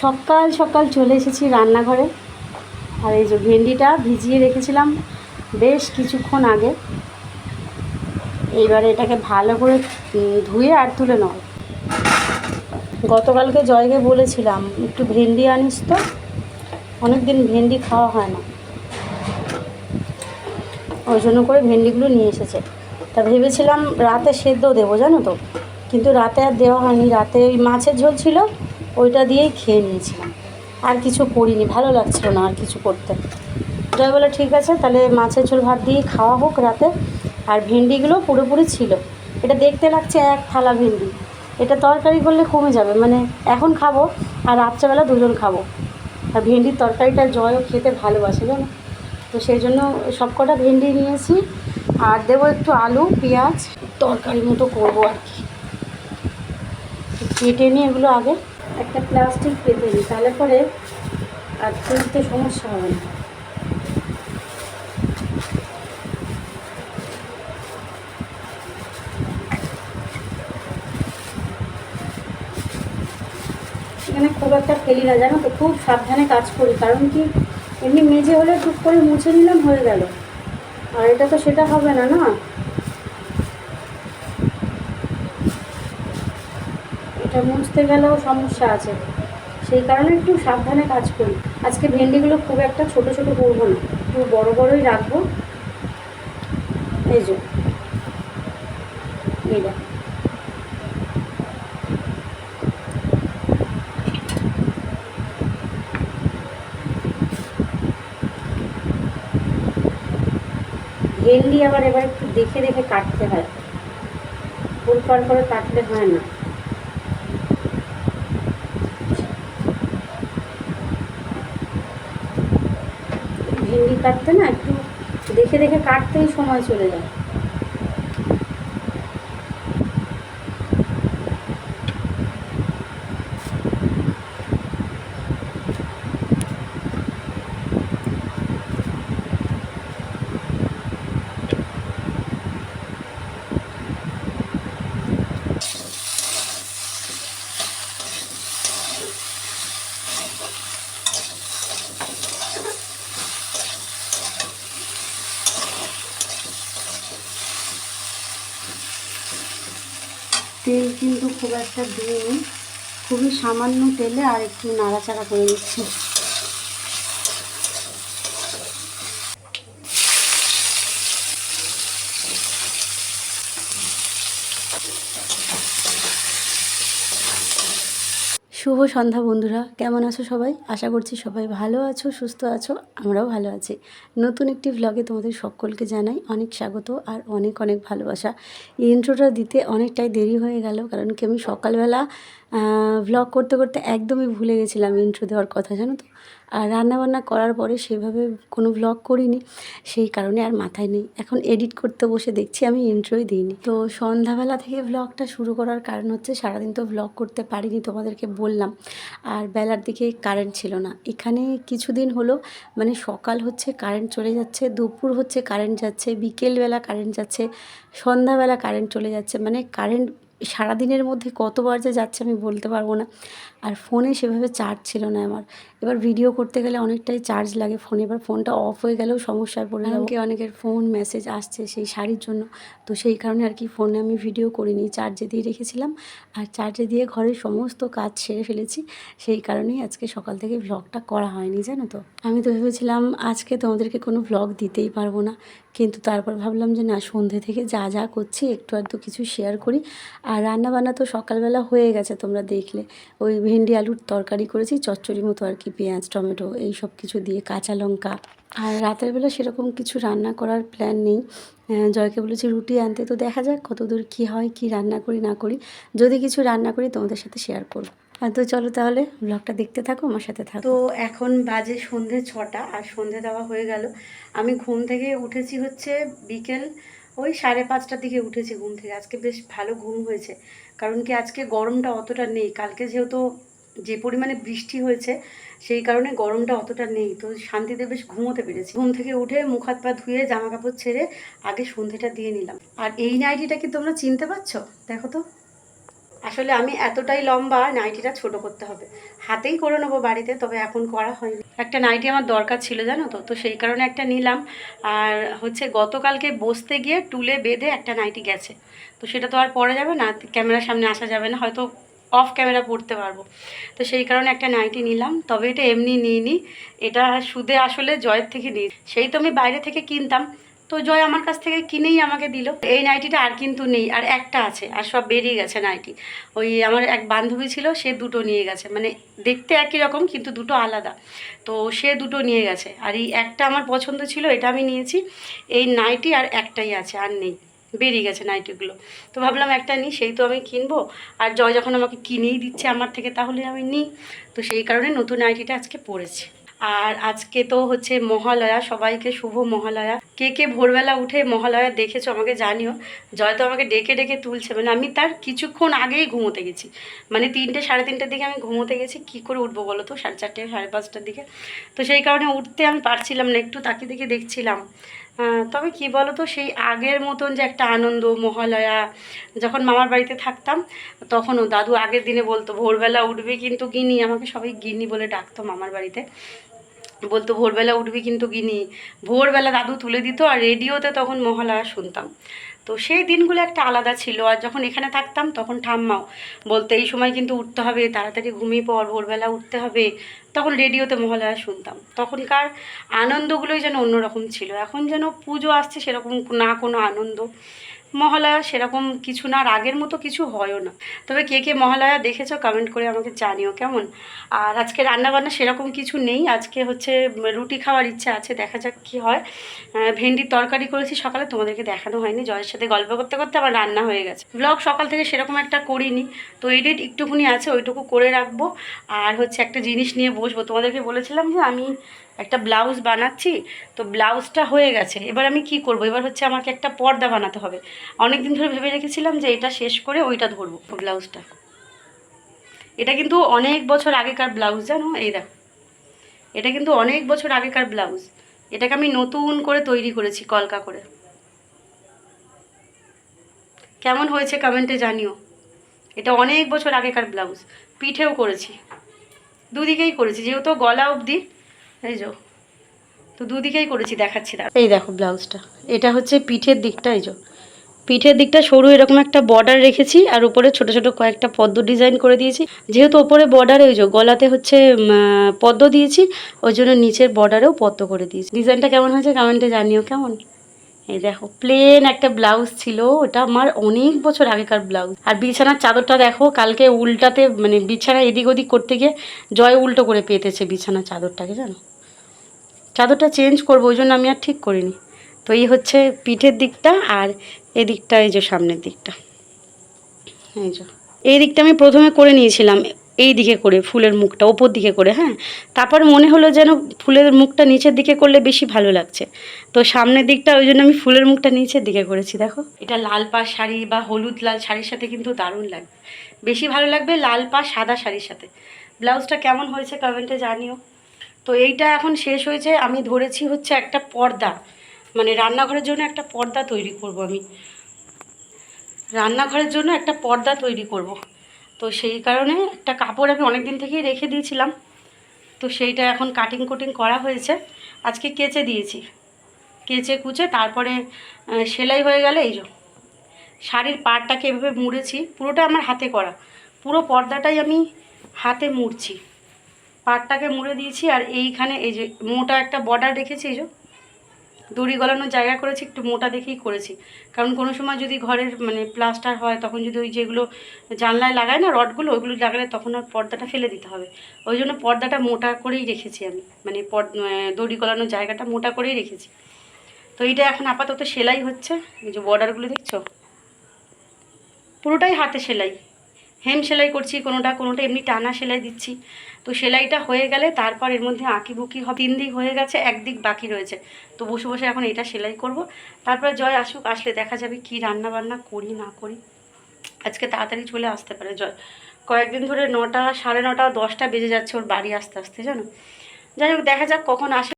সকাল সকাল চলে এসেছি রান্নাঘরে। আর এই যে ভেন্ডিটা ভিজিয়ে রেখেছিলাম বেশ কিছুক্ষণ আগে। এইবারে এটাকে ভালো করে ধুয়ে আর তুলে নয় গতকালকে জয়কে বলেছিলাম, একটু ভেন্ডি আনিস তো অনেক দিন ভেন্ডি খাওয়া হয় না। ওই জন্য করে ভেন্ডিগুলো নিয়ে এসেছে। তা ভেবেছিলাম রাতে সেদ্ধ দেবো, জানো তো? কিন্তু রাতে আর দেওয়া হয়নি। রাতে ওই মাছের ঝোল ছিল ওইটা দিয়েই খেয়ে নিয়েছিলাম। আর কিছু করিনি, ভালো লাগছিল না আর কিছু করতে। জয় বলে ঠিক আছে, তাহলে মাছের ঝোল ভাত দিয়ে খাওয়া হোক রাতে। আর ভেন্ডিগুলো পুরোপুরি ছিল। এটা দেখতে লাগছে এক থালা ভেন্ডি। এটা তরকারি করলে কমে যাবে মানে এখন খাব আর রাত্রেবেলা দুজন খাব। আর ভেন্ডির তরকারিটা জয়ও খেতে ভালোবাসে, জানো? তো সেই জন্য সব কটা ভেন্ডি নিয়েছি। আর দেবো একটু আলু, পেঁয়াজ, তরকারি মতো করব আর কি। কেটে নিই এগুলো আগে। একটা প্লাস্টিক পেতে নিই তাহলে পরে আর তুলতে সমস্যা হবে না। এখানে খুব একটা ফেলি না, জানো তো, খুব সাবধানে কাজ করি, কারণ কি এমনি মেঝে হলে টুক করে মুছে নিলাম, হয়ে গেল। আর এটা তো সেটা হবে না না? এটা মুছতে গেলেও সমস্যা আছে। সেই কারণে একটু সাবধানে কাজ করি। আজকে ভেন্ডিগুলো খুব একটা ছোট ছোট করব না। একটু বড় বড়ই রাখব। এই যে। ভেন্ডি আবার এবার একটু দেখে দেখে কাটতে হয়। ফুলপার করে কাটলে হয় না ভেন্ডি কাটতে না একটু দেখে দেখে কাটতেই সময় চলে যায়। তেল কিন্তু খুব একটা দিইনি। খুবই সামান্য তেলে আর একটু নাড়াচাড়া করে নিচ্ছি। শুভ সন্ধ্যা বন্ধুরা, কেমন আছো সবাই? আশা করছি সবাই ভালো আছো, সুস্থ আছো, আমরাও ভালো আছি। নতুন একটি ভ্লগে তোমাদের সকলকে জানাই অনেক স্বাগত আর অনেক অনেক ভালোবাসা। ইন্ট্রোটা দিতে অনেকটাই দেরি হয়ে গেল, কারণ কি আমি সকালবেলা ভ্লগ করতে করতে একদমই ভুলে গেছিলাম ইন্ট্রো দেওয়ার কথা, জানো তো? আর রান্নাবান্না করার পরে সেভাবে কোনো ভ্লগ করিনি, সেই কারণে আর মাথায় নেই। এখন এডিট করতে বসে দেখছি, আমি ইন্ট্রোই দিইনি। তো সন্ধ্যাবেলা থেকে ভ্লগটা শুরু করার কারণ হচ্ছে সারাদিন তো ভ্লগ করতে পারিনি, তোমাদেরকে বললাম। আর বেলার দিকে কারেন্ট ছিল না। এখানে কিছুদিন হলো মানে সকাল হচ্ছে কারেন্ট চলে যাচ্ছে, দুপুর হচ্ছে কারেন্ট যাচ্ছে, বিকেলবেলা কারেন্ট যাচ্ছে, সন্ধ্যাবেলা কারেন্ট চলে যাচ্ছে। মানে কারেন্ট সারাদিনের মধ্যে কতবার যে যাচ্ছে আমি বলতে পারব না। আর ফোনে সেভাবে চার্জ ছিল না আমার। এবার ভিডিও করতে গেলে অনেকটাই চার্জ লাগে ফোনে। এবার ফোনটা অফ হয়ে গেলেও সমস্যায় পড়ে যাব। কি অনেকের ফোন মেসেজ আসছে সেই শাড়ির জন্য। তো সেই কারণে আর কি ফোনে আমি ভিডিও করিনি। চার্জে দিয়ে রেখেছিলাম। আর চার্জে দিয়ে ঘরের সমস্ত কাজ সেরে ফেলেছি। সেই কারণেই আজকে সকাল থেকে ভ্লগটা করা হয়নি, জানো তো। আমি তো ভেবেছিলাম আজকে তোমাদেরকে কোনো ভ্লগ দিতেই পারব না। কিন্তু তারপর ভাবলাম যে না সন্ধ্যে থেকে যা যা করছি একটু আধটু কিছু শেয়ার করি। আর রান্নাবান্না তো সকালবেলা হয়ে গেছে তোমরা দেখলে। ওই ভেন্ডি আলুর তরকারি করেছি, চচ্চড়ি মতো আর কি, পেঁয়াজ, টমেটো এই সব কিছু দিয়ে কাঁচা লঙ্কা। আর রাতের বেলা সেরকম কিছু রান্না করার প্ল্যান নেই। জয়কে বলেছি রুটি আনতে, তো দেখা যাক কতদূর কী হয়, কি রান্না করি, না করি। যদি কিছু রান্না করি তোমাদের সাথে শেয়ার করব। আর তো চলো তাহলে ব্লগটা দেখতে থাকো, আমার সাথে থাকো। তো এখন বাজে সন্ধে ছটা আর সন্ধে দেওয়া হয়ে গেল। আমি ঘুম থেকে উঠেছি হচ্ছে বিকেল ওই সাড়ে পাঁচটার দিকে উঠেছি ঘুম থেকে। আজকে বেশ ভালো ঘুম হয়েছে। কারণ কি আজকে গরমটা অতটা নেই। কালকে যেহেতু যে পরিমাণে বৃষ্টি হয়েছে, সেই কারণে গরমটা অতটা নেই। তো শান্তিতে বেশ ঘুমোতে পেরেছি। ঘুম থেকে উঠে মুখ হাত পা ধুয়ে জামা কাপড় ছেড়ে আগে সন্ধেটা দিয়ে নিলাম। আর এই নাইটিটা কি তোমরা চিনতে পারছ? দেখো তো। আসলে আমি এতটাই লম্বা নাইটিটা ছোট করতে হবে। হাতেই করে নেব বাড়িতে, তবে এখন করা হয়নি। একটা নাইটি আমার দরকার ছিল, জানো তো? তো সেই কারণে একটা নিলাম। আর হচ্ছে গতকালকে বসতে গিয়ে টুলে বেঁধে একটা নাইটি গেছে। তো সেটা তো আর পরা যাবে না, ক্যামেরার সামনে আসা যাবে না, হয়তো অফ ক্যামেরা পড়তে পারব। তো সেই কারণে একটা নাইটি নিলাম, তবে এটা এমনি নিই নিইনি। এটা সুদে আসলে জয়ের থেকে নিই সেই তো আমি বাইরে থেকে কিনতাম তো জয় আমার কাছ থেকে কিনেই আমাকে দিল। এই নাইটিটা আর কিন্তু নেই, আর একটা আছে, আর সব বেরিয়ে গেছে নাইটি। ওই আমার এক বান্ধবী ছিল, সে দুটো নিয়ে গেছে। মানে দেখতে একই রকম, কিন্তু দুটো আলাদা। তো সে দুটো নিয়ে গেছে। আর এই একটা আমার পছন্দ ছিল, এটা আমি নিয়েছি। এই নাইটি আর একটাই আছে, আর নেই। বেরিয়ে গেছে নাইটিগুলো। তো ভাবলাম একটা নিই, সেই তো আমি কিনবো। আর জয় যখন আমাকে কিনেই দিচ্ছে আমার থেকে, তাহলে আমি নিই। তো সেই কারণে নতুন নাইটিটা আজকে পরেছি। আর আজকে তো হচ্ছে মহালয়া, সবাইকে শুভ মহালয়া। কে কে ভোরবেলা উঠে মহালয়া দেখেছ আমাকে জানিও। জয় তো আমাকে ডেকে ডেকে তুলছে মানে আমি তার কিছুক্ষণ আগেই ঘুমোতে গেছি। মানে তিনটে, সাড়ে তিনটের দিকে আমি ঘুমোতে গেছি, কি করে উঠবো বলো তো? সাড়ে চারটে, সাড়ে পাঁচটার দিকে। তো সেই কারণে উঠতে আমি পারছিলাম না, একটু তাকিয়ে দিকে দেখছিলাম। তবে কি বলো তো, সেই আগের মতন যে একটা আনন্দ, মহালয়া, যখন মামার বাড়িতে থাকতাম, তখনও দাদু আগের দিনে বলতো, ভোরবেলা উঠবে কিন্তু গিনি আমাকে সবাই গিনি বলে ডাকতো মামার বাড়িতে। বলতো, ভোরবেলা উঠবি কিন্তু গিনি। ভোরবেলা দাদু তুলে দিত আর রেডিওতে তখন মহালয়া শুনতাম। তো সেই দিনগুলো একটা আলাদা ছিল আর যখন এখানে থাকতাম তখন, ঠাম্মাও, বলতো, এই সময় কিন্তু উঠতে হবে, তাড়াতাড়ি ঘুমিয়ে পর ভোরবেলা উঠতে হবে। তখন রেডিওতে মহালয়া শুনতাম। তখনকার আনন্দগুলোই যেন অন্যরকম ছিল। এখন যেন পুজো আসছে সেরকম না কোনো আনন্দ। মহালয়া সেরকম কিছু না আগের মতো কিছু হয়ও না। তবে কে কে মহালয়া দেখেছ কমেন্ট করে আমাকে জানিও কেমন? আর আজকে রান্নাবান্না সেরকম কিছু নেই, আজকে হচ্ছে রুটি খাওয়ার ইচ্ছা আছে, দেখা যাক কী হয়। ভেন্ডির তরকারি করেছি সকালে, তোমাদেরকে দেখানো হয়নি, জয়ের সাথে গল্প করতে করতে আমার রান্না হয়ে গেছে। ব্লগ সকাল থেকে সেরকম একটা করিনি, তো এডিট একটুখানি আছে, ওইটুকু করে রাখব। আর হচ্ছে একটা জিনিস নিয়ে বসবো, তোমাদেরকে বলেছিলাম যে আমি একটা ব্লাউজ বানাচ্ছি, তো ব্লাউজটা হয়ে গেছে। এবার আমি কি করব? এবার হচ্ছে আমাকে একটা পর্দা বানাতে হবে। অনেক দিন ধরে ভেবে রেখেছিলাম যে এটা শেষ করে ওইটা ধরবো, ব্লাউজটা। এটা কিন্তু অনেক বছর আগেকার ব্লাউজ, জানো? এই দেখো। এটা কিন্তু অনেক বছর আগেকার ব্লাউজ। এটাকে আমি নতুন করে তৈরি করেছি, কলকা করে। কেমন হয়েছে কমেন্টে জানিও। এটা অনেক বছর আগেকার ব্লাউজ। পিঠেও করেছি। দুদিকেই করেছি, যেহেতু গলা অবধি এই যো তো দুদিকেই করেছি, দেখাচ্ছি দাঁড়া এই দেখো ব্লাউজটা। এটা হচ্ছে পিঠের দিকটা, এই যো পিঠের দিকটা সরু এরকম একটা বর্ডার রেখেছি আর উপরে ছোট ছোট কয়েকটা পদ্ম ডিজাইন করে দিয়েছি। যেহেতু ওপরে বর্ডার ওই যে গলাতে হচ্ছে পদ্ম দিয়েছি, ওই জন্য নিচের বর্ডারেও পদ্ম করে দিয়েছি। ডিজাইনটা কেমন হয়েছে? কমেন্টে জানিও কেমন? এই দেখো প্লেন একটা ব্লাউজ ছিল, ওটা আমার অনেক বছর আগেকার ব্লাউজ আর বিছানার চাদরটা দেখো, কালকে উল্টাতে মানে বিছানা এদিক ওদিক করতে গিয়ে জয় উল্টো করে পেতেছে বিছানার চাদরটাকে, জানো? চাদরটা চেঞ্জ করব, ওই জন্য আমি আর ঠিক করিনি। তো এই হচ্ছে পিঠের দিকটা আর এদিকটা, এই যে সামনের দিকটা। এই যে, এই দিকটা আমি প্রথমে করে নিয়েছিলাম। এই দিকে করে ফুলের মুখটা, ওপর দিকে করে হ্যাঁ? তারপর মনে হলো যেন ফুলের মুখটা নিচের দিকে করলে বেশি ভালো লাগছে। তো সামনের দিকটা ওই জন্য আমি ফুলের মুখটা নিচের দিকে করেছি, দেখো। এটা লাল পা শাড়ি বা হলুদ লাল শাড়ির সাথে কিন্তু দারুণ লাগবে। বেশি ভালো লাগবে লাল পা সাদা শাড়ির সাথে। ব্লাউজটা কেমন হয়েছে কমেন্টে জানিও। তো এইটা এখন শেষ হয়েছে, আমি ধরেছি হচ্ছে একটা পর্দা। মানে রান্নাঘরের জন্য একটা পর্দা তৈরি করব আমি। রান্নাঘরের জন্য একটা পর্দা তৈরি করব। তো সেই কারণে একটা কাপড় আমি অনেক দিন থেকেই রেখে দিয়েছিলাম। তো সেইটা এখন কাটিং কুটিং করা হয়েছে। আজকে কেচে দিয়েছি। কেচে কুচে তারপরে সেলাই হয়ে গেলে এই যে শাড়ির পাড়টাকে এভাবে মুড়েছি। পুরোটা আমার হাতে করা। পুরো পর্দাটাই আমি হাতে মুড়ছি। পাড়টাকে মুড়ে দিয়েছি আর এইখানে এই যে মোটা একটা বর্ডার রেখেছি এই যে দড়ি গলানোর জায়গা করেছি, একটু মোটা দেখেই করেছি। কারণ কোনো সময় যদি ঘরের মানে প্লাস্টার হয়, তখন যদি ওই যেগুলো জানলায় লাগায় না, রডগুলো, ওইগুলো লাগালে তখন আর পর্দাটা ফেলে দিতে হবে। ওই জন্য পর্দাটা মোটা করেই রেখেছি আমি। মানে পর দড়ি গলানোর জায়গাটা মোটা করেই রেখেছি। তো এইটা এখন আপাতত সেলাই হচ্ছে। এই যে বর্ডারগুলো দেখছ? পুরোটাই হাতে সেলাই। হেম সেলাই করছি, কোনোটা কোনোটা, এমনি টানা সেলাই দিচ্ছি। তো সেলাইটা হয়ে গেলে তারপর এর মধ্যে আঁকি বুকি হবে। তিন দিক হয়ে গেছে একদিক বাকি রয়েছে। তো বসে বসে এখন এটা সেলাই করব। তারপরে জয় আসুক, আসলে দেখা যাবে কি রান্না বান্না করি, না করি। আজকে তাড়াতাড়ি চলে আসতে পারে জয়। কয়েকদিন ধরে নটা, সাড়ে নটা, দশটা বেজে যাচ্ছে ওর বাড়ি আসতে আসতে, জানো? যাই হোক, দেখা যাক কখন আসে।